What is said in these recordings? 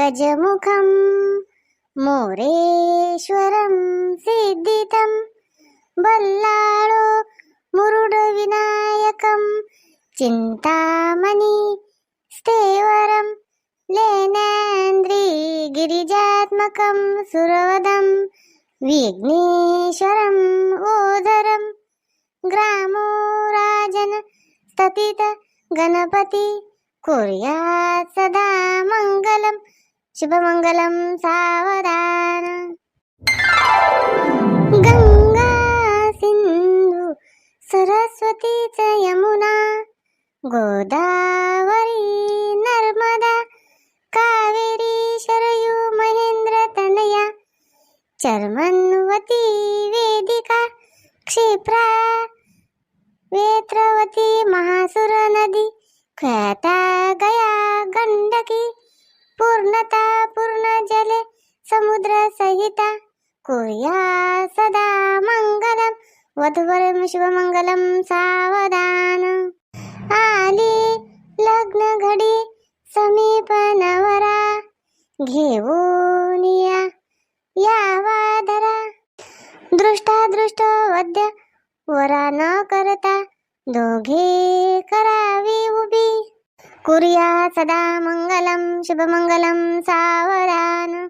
गणनायकं गजमुखं मोरेश्वरं सिद्धितं बल्लाळो मुरुडविनायकं चिन्तामणि स्थेवरं गिरिजात्मकं सुरवदं विघ्नेश्वरम् ओदरं ग्रामो राजन स्ततित गणपती कुर्यात् सदा मङ्गलं शुभमङ्गलं सावधान। गङ्गा सिन्धु सरस्वती च यमुना गोदावरी नर्मदा कावेरी शरयू महेन्द्र तनया चर्मन्वती वेदिका क्षिप्रा वेत्रवती महासुर नदी ख्याता गया गंडकी पूर्णता पूर्ण जले समुद्र सहिता. कुर्या सदा मंगलम वधुवरम शुभमंगलम सावधान. आली लग्न घडी समीप नवरा. घेऊन या यावा धरा. दृष्टा दृष्ट वद्य वरा न करता दोघे करावी उभी. कुर्या सदा मंगलम शुभमंगलम सावधान।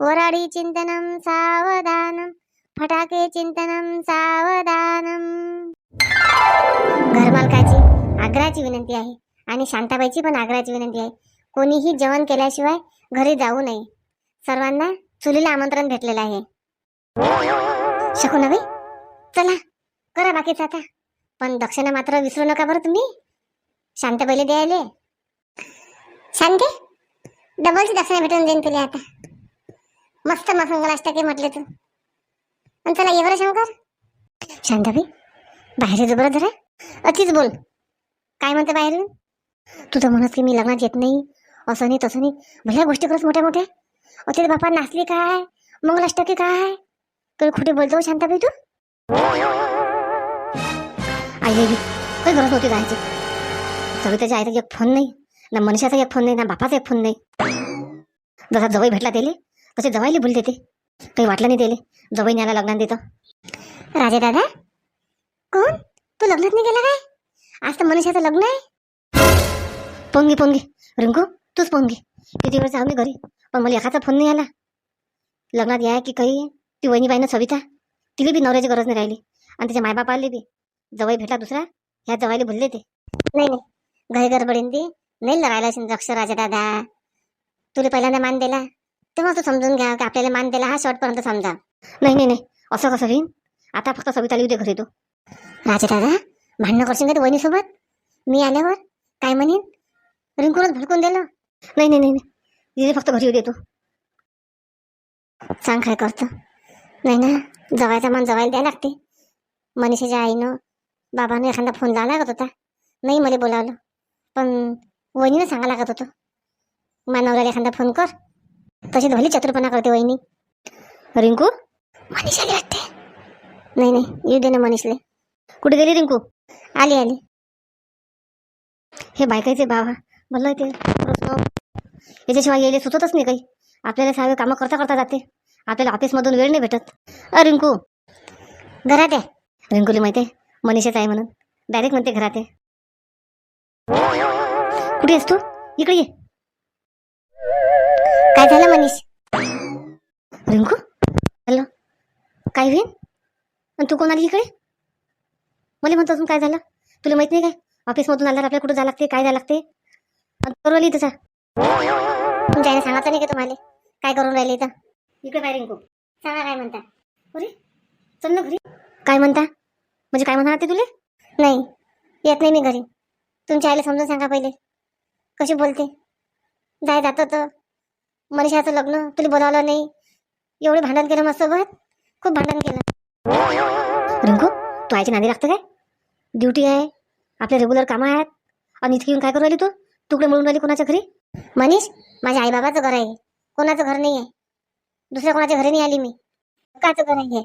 वराडी चिंतनम सावधानम फटाके चिंतनम सावधानम घरमालकाची आग्रहाची विनंती आहे आणि शांताबाईची पण आग्रहाची विनंती आहे. कोणीही जेवण केल्याशिवाय घरी जाऊ नये. सर्वांना चुलीला आमंत्रण भेटलेलं आहे. शकुनाबाई चला करा बाकीचं आता. पण दक्षिणा मात्र विसरू नका बरं तुम्ही. शांताबाईला द्यायले. शांते डबलची दक्षिणा भेटून देईन तुला आता. मस्त मसंगल अष्टके म्हटले तू. आणि चला ये बरं शंकर. शांताबाई बाहेर येतो बरं जरा अतिच बोल. काय म्हणते बाहेरून? तू तर म्हणत की मी लग्नात येत नाही. असं नाही तसं नाही. भल्या गोष्टी करत मोठ्या मोठ्या. अतिच बापा नाचली काय मंगलाष्टके काय तुला खोटे बोलतो हो शांताबाई तू? आई काही गरज नव्हती जायची सविताच्या आईचा एक फोन नाही. ना मनुष्याचा एक फोन नाही ना बापाचा एक फोन नाही. जसा जवळ भेटला त्याले तसे जवायला भूल देते काही वाटलं नाही त्याले. जवळ न्यायला लग्नात देतं. राजे दादा कोण? तू लग्नात नाही गेला काय? आज तर मनुष्याचं लग्न आहे. पोंगी पोंगी. रिंकू तूच पोंगी. किती वेळ जाऊ मी घरी. पण मला एखादा फोन नाही आला. लग्नात या की काही. ती वहिनी बाईनं सविता. तिला बी नवऱ्याची गरज नाही राहिली. आणि तिच्या मायबाप आले बी. जवळ भेटला दुसरा. ह्या जवाईला भुलले ते. नाही नाही. घरी गडबडीन ती. नाही राहिला दक्ष राजा दादा. तुला पहिल्यांदा मान दिला? तेव्हा तू समजून घ्या की आपल्याला मान दिला हा शेवटपर्यंत समजा. नाही नाही नाही. असं कसं होईन? आता फक्त सविता लिहू दे घरी तू राजा दादा भांडणं करशील का तू वहिनीसोबत? मी आल्यावर काय म्हणेन? रिंकूनच भडकून दिलं. नाही नाही नाही नाही. दिले फक्त घरी येऊ दे तू सांग काय करतो? नाही ना जवायचा मान जवायला द्यायला लागते. मनीषाच्या आईनं बाबानं एखादा फोन लावा लागत होता. नाही मला बोलावलं. पण वहिनीनं सांगा लागत होतं. मानवला एखादा फोन कर. तशी भली चतुरपणा करते वहिनी. रिंकू? मनीषाली वाटते. नाही नाही येऊ दे ना मनीषले. कुठे गेली रिंकू? आली आली. हे बायकायचे बाबा म्हणलं ते. याच्याशिवाय यायला सुचतच नाही काही. आपल्याला सगळे कामं करता करता जाते. आपल्याला ऑफिसमधून वेळ नाही भेटत. अ रिंकू. घरात आहे. रिंकूला माहिती आहे. मनीषाच आहे म्हणून. डायरेक्ट म्हणते घरात आहे. कुठे आहेस तू? इकडे ये. काय झालं मनीष? रिंकू? हॅलो? काय होईल आणि तू कोण आली इकडे? मला म्हणतो अजून काय झालं? तुला माहीत नाही काय? ऑफिसमधून आल्यावर आपल्याला कुठं जायला लागते काय जायला लागते? करून राहिली तसा तुमच्या आईने सांगायचं नाही का तुम्हाला? काय करून राहिले इथं? इकडे काय रिंकू. सांगा काय म्हणता? अरे चल ना घरी. काय म्हणता? म्हणजे काय म्हणणार ते तुले? नाही येत नाही मी घरी. तुमच्या आईला समजून सांगा पहिले. कशी बोलते? जाय जात तर मनीषाचं लग्न तुला बोलावलं नाही. एवढे भांडण केलं माझ्यासोबत? खूप भांडण केलं. रिंकू तू आईची नादी लागतं काय? ड्युटी आहे. आपले रेग्युलर कामं आहेत. आणि इथे येऊन काय करू राहिली तू? तुकडे मिळून राहिली कोणाच्या घरी? मनीष माझ्या आईबाबाचं घर आहे. कोणाचं घर नाही आहे दुसऱ्या कोणाच्या घरी नाही आली मी. काचं घर आहे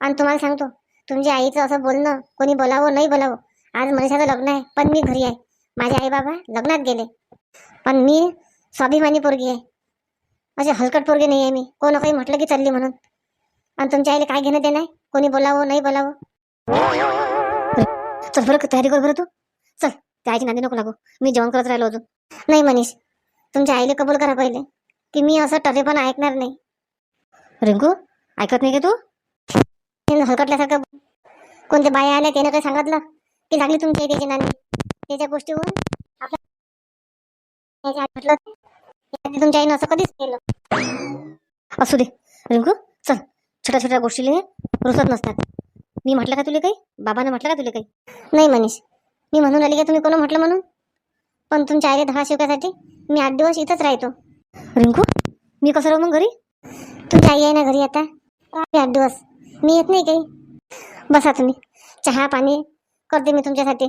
आणि तुम्हाला सांगतो तुमच्या आईचं असं बोलणं कोणी बोलावं नाही बोलावं आज मनीषाचं लग्न आहे पण मी घरी आहे. माझे आई बाबा लग्नात गेले. पण मी स्वाभिमानी पोरगी आहे. असे हलकट पोरगी नाही आहे मी. कोण काही म्हटलं की चालली म्हणून. आणि तुमच्या आईला काय घेणं देणं आहे? कोणी बोलावं नाही बोलावं? चल बरं तयारी कर बरं तू. चल त्या आईची नांदी नको लागू. मी जेवण करत राहिलो अजून. नाही मनीष तुमच्या आईला कबूल करा पहिले की मी असं टरेपण ऐकणार नाही. रिंकू ऐकत नाही का तू? हलकटल्यासारखं कोणत्या बाया आल्या त्यानं काही सांगितलं? की लागली तुमच्या आई त्याची नांदी. त्याच्या गोष्टीहून आपल्या म्हटलं तुमच्या आईनं असं कधीच केलं. असू दे. रिंकू चल. छोट्या छोट्या गोष्टीले रुसत नसतात. मी म्हटलं का तुला काही? बाबानं म्हटलं का तुला काही? नाही मनीष. मी म्हणून आली का तुम्ही कोण म्हटलं म्हणून? पण तुमच्या आईला धडा शिकायसाठी मी आठ दिवस इथंच राहतो. रिंकू मी कसं राहू मग घरी? तुमची आई आहे ना घरी आता? राहते आठ दिवस. मी येत नाही काही? बसा तुम्ही. चहा पाणी करते मी तुमच्यासाठी.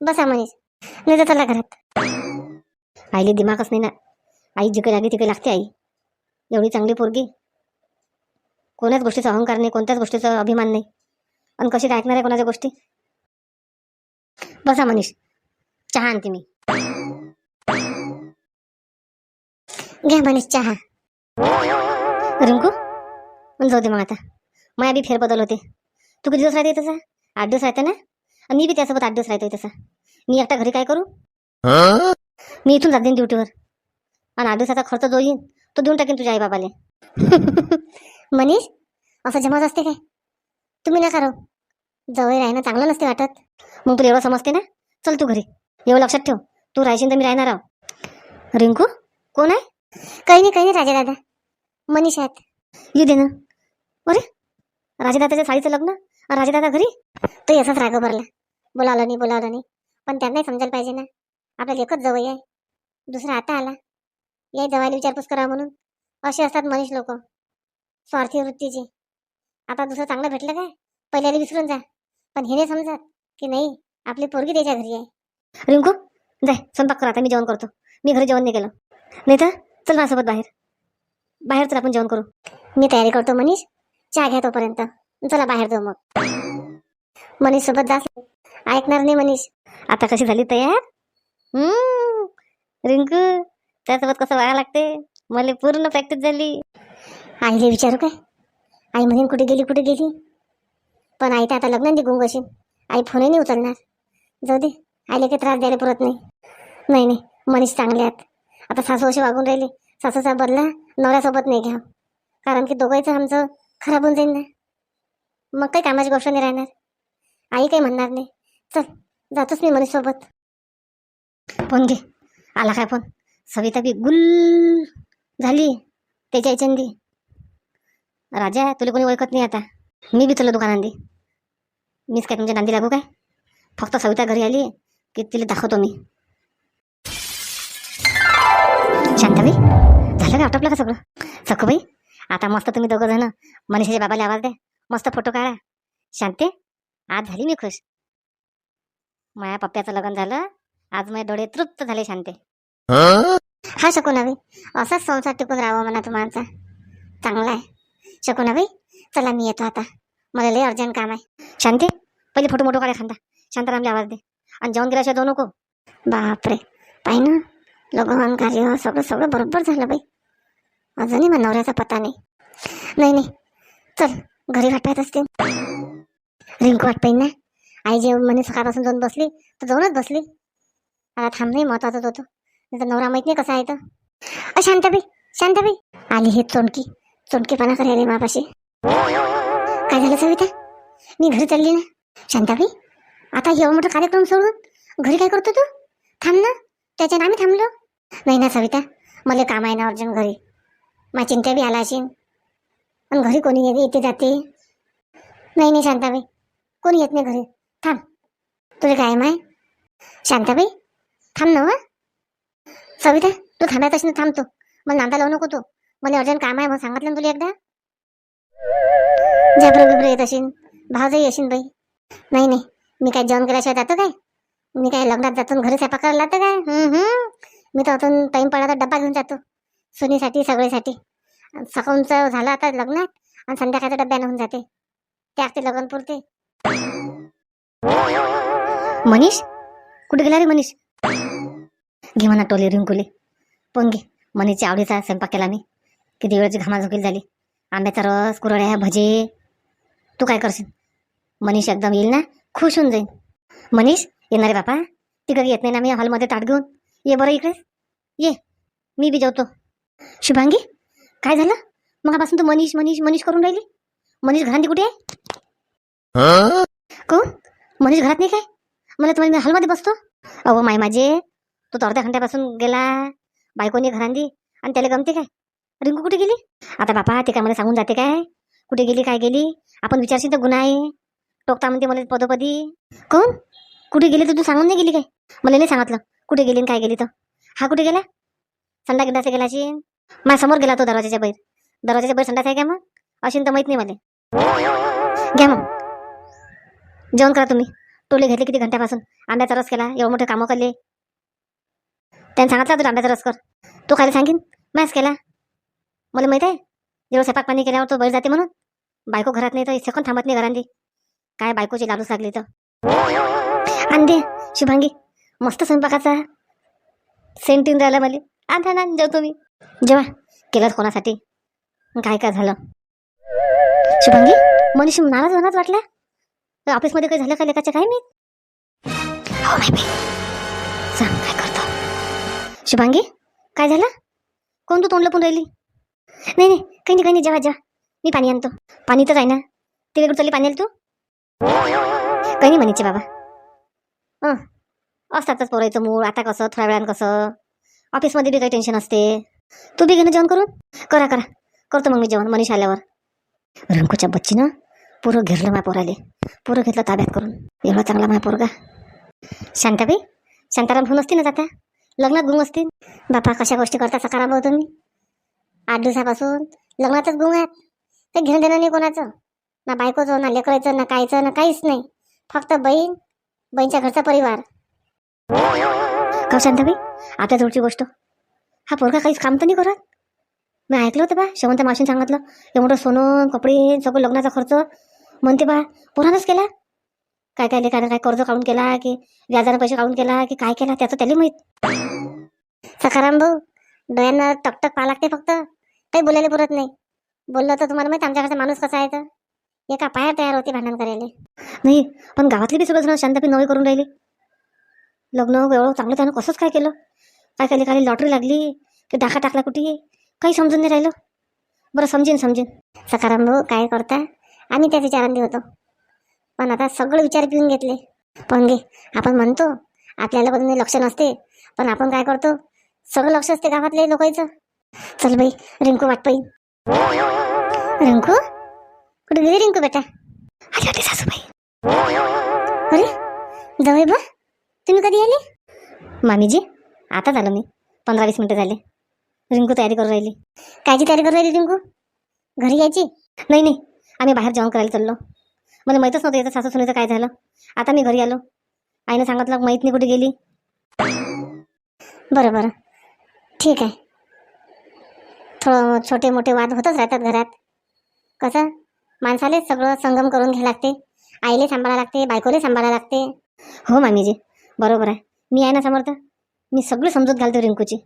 बसा मनीष. नाही तर चला घरात. आईले दिमागच नाही ना. आई जिकडे लागली तिकडे लागते आई. एवढी चांगली पोरगी. कोणाच गोष्टीचा अहंकार नाही कोणत्याच गोष्टीचा अभिमान नाही. आणि कशी काय ऐकणार आहे कोणाच्या गोष्टी? बसा मनीष. चहा आणते मी. घ्या मनीष चहा. रिंकू मग जाऊ दे मग आता. माया बी फेरबदल होते. तू किती दिवस राहते तसा आठ दिवस राहते ना? मी बी त्यासोबत आठ दिवस राहते तसा. मी एकटा घरी काय करू? मी इथून जाते ड्युटीवर आणि आठ दिवसाचा खर्च जो येईन तो देऊन टाकेन तुझ्या आईबाबाले. मनीष असं जमाच असते काय? तुम्ही नका राहू. जवळ राहणं चांगलं नसते वाटत. मग तुला एवढं समजते ना? चल तू घरी. एवढं लक्षात ठेव. तू राहशील तर मी राहणार आहो. रिंकू कोण आहे? काही नाही काही नाही राजा दादा मनीष आहेत. येऊ दे ना. अरे राजादादाच्या साडीचं लग्न? राजेदादा घरी? तो असंच राग भरला बोलावलं नाही बोलावलं नाही. पण त्यांनाही समजायला पाहिजे ना. आपल्याला एकच जवळ आहे दुसरा आता आला. याही जवायला विचारपूस करा म्हणून. असे असतात मनीष लोक. स्वार्थी वृत्तीचे. आता दुसरं चांगलं भेटलं काय? पहिल्याला विसरून जा. पण हे नाही समजत की नाही आपली पोरगी त्याच्या घरी आहे. रिंकू जाय स्वयंपाक कर आता मी जेवण करतो. मी घरी जेवण नाही केलं. नाही तर चल माझ्यासोबत बाहेर. बाहेर चल आपण जेवण करू. मी तयारी करतो मनीष. चहा घ्या तोपर्यंत. चला बाहेर जाऊ मग. मनीष सोबत जा. ऐकणार नाही मनीष. आता कशी झाली तयार? हम्म, रिंकू त्यासोबत कसं वागा लागते? मला पूर्ण प्रॅक्टिस झाली. आईले विचारू काय? आई म्हणेन कुठे गेली कुठे गेली? पण आई तर आता लग्न गुंग असेल आई फोनही नाही उचलणार. जाऊ दे. आईला काही त्रास द्यायला पुरत नाही. नाही नाही. मनीष चांगले आहेत. आता सासू अशी वागून राहिली. सासूचा बदला. नवऱ्यासोबत नाही घ्या. कारण की दोघांचं आमचं खराब होऊन जाईल ना. मग काही कामाची गोष्ट नाही राहणार? आई काही म्हणणार नाही. चल जातोच मी मनीषसोबत. फोन घे. आला काय फोन? सविता बी गुल झाली. त्याच्या याच्यानी राजा तुला कोणी ओळखत नाही आता. मी बी तुला दुकानांदी मीच काय तुमच्या नांदी लागू काय? फक्त सविता घरी आली की तिला दाखवतो मी. शांताबाई झालं का आटोपलं का सगळं? सखूबाई आता मस्त तुम्ही दोघं जण मनीषाच्या बाबाला आवाज द्या. मस्त फोटो काढा. शांते आज झाली मी खुश. माया पप्प्याचं लग्न झालं आज माझे डोळे तृप्त झाले शांते. हा शकुनाबाई असाच संसार टिकून राहावा म्हणा तुम्हाला चांगला आहे. शकुनाबाई चला मी येतो आता. मला लय अर्जंट काम आहे. शांते पहिले फोटो मोठो काढा खांदा शांतारामला आवाज दे. आणि जेवण गेल्याशिवाय जाऊ नको. बापरे. पाहि ना लग्न कार्य सगळं सगळं बरोबर झालं बाई. अजूनही मग नवऱ्याचा पत्ता नाही. नाही नाही. चल. घरी वाटत असते. रिंकू वाट ना. आई जे म्हणे सकाळपासून जाऊन बसली तर जाऊनच बसली. आता थांब नाही महत्वाचंच होतं. नाही तर नवरा माहीत नाही कसा आहे तर अ, शांताबाई शांताबाई. आली हे चोंडकी. चोंडकीपणा करायला मापाशी. काय झालं सविता? मी घरी चालली ना. शांताबाई आता एवढा मोठा कार्यक्रम सोडून घरी काय करतो तू? थांब ना. त्याच्यात आम्ही थांबलो. नाही ना सविता मला काम आहे ना अर्जंट घरी. माझ्या चिंता बी आला असेल आणि घरी कोणी येते येते जाते. नाही नाही शांताबाई. कोणी येत नाही घरी. थांब. तुझं काय माय शांताबाई थांब ना वा सविता तू थांबायचं असेल थांबतो मला नांदा लावू नको तू. मला अर्जंट काम आहे मग सांगितलं ना तुला एकदा. जबरं बिबरं येत असेल भावजाई येशील बाई. नाही नाही. मी काय जेवण केल्याशिवाय जातो काय? मी काय लग्नात जातो आणि घरी स्वयंपाक करायला लागतं काय? मी तर अजून टाईम पडला तर डब्बा घेऊन जातो. सुनीसाठी सगळ्यासाठी. सकाळचं झालं आता लग्नात आणि संध्याकाळच्या डब्यानं होऊन जाते. त्या ते लग्न पुरते. मनीष? कुठे गेला रे मनीष? घे म्हणा टोले रिंकुले. पण घे. मनीषच्या आवडीचा स्वयंपाक केला मी. किती वेळची घामाझोकील झाली. आंब्याचा रस कुरड्या भजे. तू काय करशील? मनीष एकदम येईल ना? खुश होऊन जाईल मनीष येणार रे बापा. तिकडे येत नाही ना? मी हॉलमध्ये ताट घेऊन. ये बरं इकडे. ये. मी बी जेवतो. शुभांगी? काय झालं? मगापासून तू मनीष मनीष मनीष करून राहिली? मनीष घरात कुठे आहे? कोण? मनीष घरात नाही काय? मला तुम्हाला मी हॉलमध्ये बसतो. अहो माय माझे. तो तर अर्ध्या घंट्यापासून गेला. बायकोनी घरांदी. आणि त्याला गमते काय? रिंकू कुठे गेली? आता बापा ते काय मला सांगून जाते काय? कुठे गेली काय गेली? आपण विचारशील तर गुन्हा आहे. टोकता म्हणते मला पदोपदी. कोण? कुठे गेली तर तू सांगून नाही गेली काय? मला नाही सांगितलं. कुठे गेली काय गेली तर? हा कुठे गेला? संडा गिंडाचे गेला माझ्यासमोर गेला तो दरवाजाच्या बाहेर. दरवाजाच्या बाहेर संडास आहे का मग? अशी तर माहीत नाही मला. घ्या मग. जेवण करा तुम्ही. टोले घेतले किती घंट्यापासून. अंड्याचा रस केला एवढं मोठे कामं केले त्याने सांगितलं तुला अंड्याचा रस कर. तू खाली सांगीन. मॅच केला. मला माहीत आहे. जेव्हा स्वयंपाक पाणी केल्यावर तो बैल जाते म्हणून. बायको घरात नाही तर सेकंद थांबत नाही घरांदी काय बायकोची लालूच लागली तर. आणते शुभांगी. मस्त स्वयंपाकाचा. सेंटिंग राहिला मला. आणा ना जेवतो मी जेव्हा केलं कोणासाठी? काय काय झालं? शुभांगी मनीष नाराज होणार तर ऑफिसमध्ये काही झालं का लेखाचं काय मी हो सांग काय करतो? शुभांगी काय झालं? कोण तू तोंड लपून राहिली नाही नाही काही नाही काही नाही जेव्हा जेव्हा मी पाणी आणतो. पाणी तर आहे ना? ते वेगळं चालली पाणी आली तू? काही नाही म्हणायचे बाबा. हं. असतातच पोरायचं मूळ आता कसं? थोड्या वेळानं कसं? ऑफिसमध्ये बी काही टेन्शन असते. तू बी घेणं जेवण करून? करा करा. करतो मग मी जेवण मनीष आल्यावर. रंकूच्या बच्चीनं पुरं घेरलं माझ्या पोराले. पुरं घेतलं ताब्यात करून. एवढा चांगला माझ्या पोरगा. शांताबाई शांताराम घेऊन असतील ना आता लग्नात गुंग असतील? बापा कशा गोष्टी करता सकाराम तुम्ही? आठ दिवसापासून लग्नातच गुंग आहेत. ते घेणं देणं नाही कोणाचं. ना बायकोचं ना लेकरायचं ना कायचं ना काहीच नाही. फक्त बहीण बहीणच्या घरचा परिवार. का शांताबाई आपल्या जवळची गोष्ट. हा पोरगा काहीच काम तर नाही करत. मी ऐकलं होतं बा शेवंत मावशीने सांगितलं एवढं सोनं कपडे सगळं लग्नाचा खर्च. म्हणते बा पोरानंच केला? काय काय लेखानं काय कर्ज काढून केला की व्याजानं पैसे काढून केला की काय केला त्याचं त्याला माहीत. सखाराम भाऊ डोळ्यांना टकटक पाहा लागते फक्त. काही बोलायला पुरत नाही. बोललं तर तुम्हाला माहीत आमच्याकडचा माणूस कसा आहे तर? एका पाया तयार होते भांडण करायला. नाही पण गावातली बी सगळं शांतपी नवी करून राहिले. लग्न एवढं चांगलं त्यानं कसंच काय केलं? काय काय लेखाली लॉटरी लागली की डाका टाकला कुठे? काही समजून नाही राहिलं. बरं समजेन समजेन. सकाराम भाऊ काय करता आम्ही त्याच विचारांनी होतो. पण आता सगळे विचार पिऊन घेतले. पण घे आपण म्हणतो आपल्याला कोणी लक्ष नसते. पण आपण काय करतो? सगळं लक्ष असते गावातले लोकांचं. चल बाई रिंकू वाट पाहिन. रिंकू? कुठे गेली रिंकू बेटा? आली होती सासूबाई. अरे जाऊ बा. तुम्ही कधी आले? मामीजी? आता झालं मी. पंधरा वीस मिनटं झाले. रिंकू तयारी करून राहिली. कायची तयारी करून राहिली रिंकू? घरी यायची? नाही नाही. आम्ही बाहेर जेवण करायला चाललो. मला माहीतच नव्हतं याचं सासू सुनेचं काय झालं. आता मी घरी आलो. आईनं सांगितलं माहीत नाही कुठे गेली. बरं बरं. ठीक आहे. थोडं छोटे मोठे वाद होतच राहतात घरात. कसं? माणसाले सगळं संगम करून घ्यावं लागते. आईले सांभाळायला लागते बायकोले सांभाळायला लागते. हो मामीजी. बरोबर आहे. मी आहे ना समर्थ. मी सगळं समजूत घालतो रिंकूची.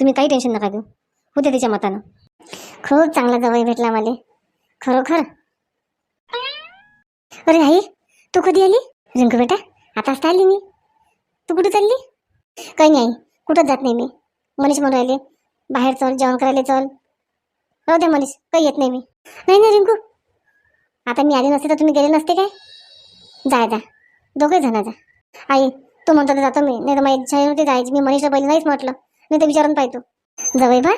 तुम्ही काही टेन्शन नका घेऊ. होते तिच्या मतानं. खूप चांगला जवळ भेटला मला. खरोखर. अरे आई तू कधी आली? रिंकू बेटा आताच असता आली मी. तू कुठे चालली? काही नाही आई कुठंच जात नाही मी. मनीष म्हणून राहिले बाहेर चल जेवण करायला चल. हो दे मनीष काही येत नाही मी. नाही नाही रिंकू. आता मी आली नसते तर तुम्ही गेले नसते काय? जा जा. दोघे जण जा. आई तू म्हणतो तर जातो मी. नाही तर माझी इच्छा होती जायची. मी मनीषला पहिले नाहीच म्हटलं. नाही तर विचारून पाहतो. जवळ बा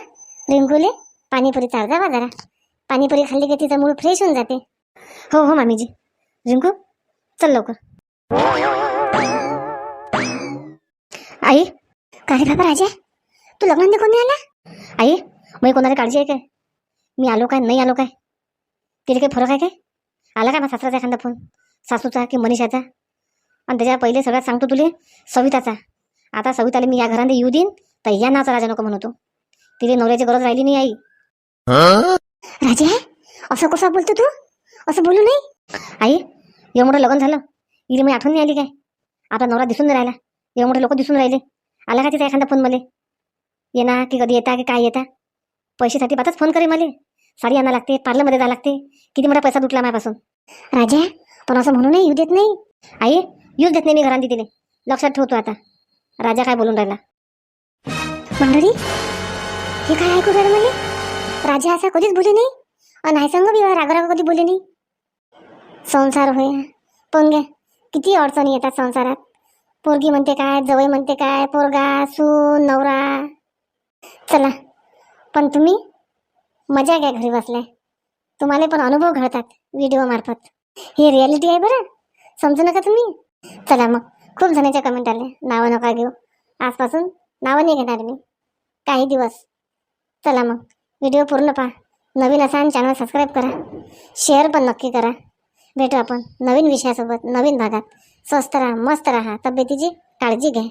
रिंकूले पाणीपुरी चालता बा जरा. पाणीपुरी खाल्ली की तिचं मूळ फ्रेश होऊन जाते. हो हो मामीजी. रिंकू चल लवकर. आई काय बाबा राजा? तू लग्नाने कोणी आला? आई मी कोणाला काळजी आहे काय? मी आलो काय? नाही आलो काय? तिथे काही फरक आहे काय? आला काय मग सासराचा एखादा फोन? सासूचा की मनीषाचा? आणि त्याच्या पहिले सगळ्यात सांगतो तुले सविताचा. आता सविताला मी या घरामध्ये येऊ देईन तर या नावाचा राजा नको म्हणतो तिथे नवऱ्याची गरज राहिली नाही आई. राजे असं कसं बोलतो तू? असं बोलू नाही आई एवढं मोठं लग्न झालं इले मी आठवण नाही आली काय? आता नवरा दिसून नाही राहिला. एवढे मोठे लोक दिसून राहिले. आला का तिचा एखादा फोन मला? येणार की कधी येता की काय येता? पैशासाठी बातच फोन करे मला. साडी आणा लागते पार्लरमध्ये जा लागते. किती मोठा पैसा दुटला माझ्यापासून. राजा पण असं म्हणू नाही येऊ देत नाही. आई यूज देत नाही मी घरांनी तिथे लक्षात ठेवतो आता. राजा काय बोलून राहिला? मंडळी हे काय ऐकू राहिलं म्हणजे राजा असा कधीच बोले नाही आणि नाही सांग बी रागाराग कधी बोले नाही. संसार होय. पण घ्या किती अडचणी येतात संसारात. पोरगी म्हणते काय जवळ म्हणते काय पोरगा सून नवरा. चला पण तुम्ही मजा घ्या घरी बसल्या. तुम्हाला पण अनुभव घडतात व्हिडिओ मार्फत. ही रियालिटी आहे बरं. समजू नका तुम्ही? चला मग. खूप जणांच्या कमेंट आले नावं नका घेऊ. आजपासून नावं नाही घेणार मी. काही दिवस. चला मग. व्हिडिओ पूर्ण पहा. नवीन असा आणि चॅनल सबस्क्राईब करा. शेअर पण नक्की करा. भेटू आपण नवीन विषयासोबत नवीन भागात. स्वस्त राहा मस्त राहा. तब्येतीची काळजी घ्या.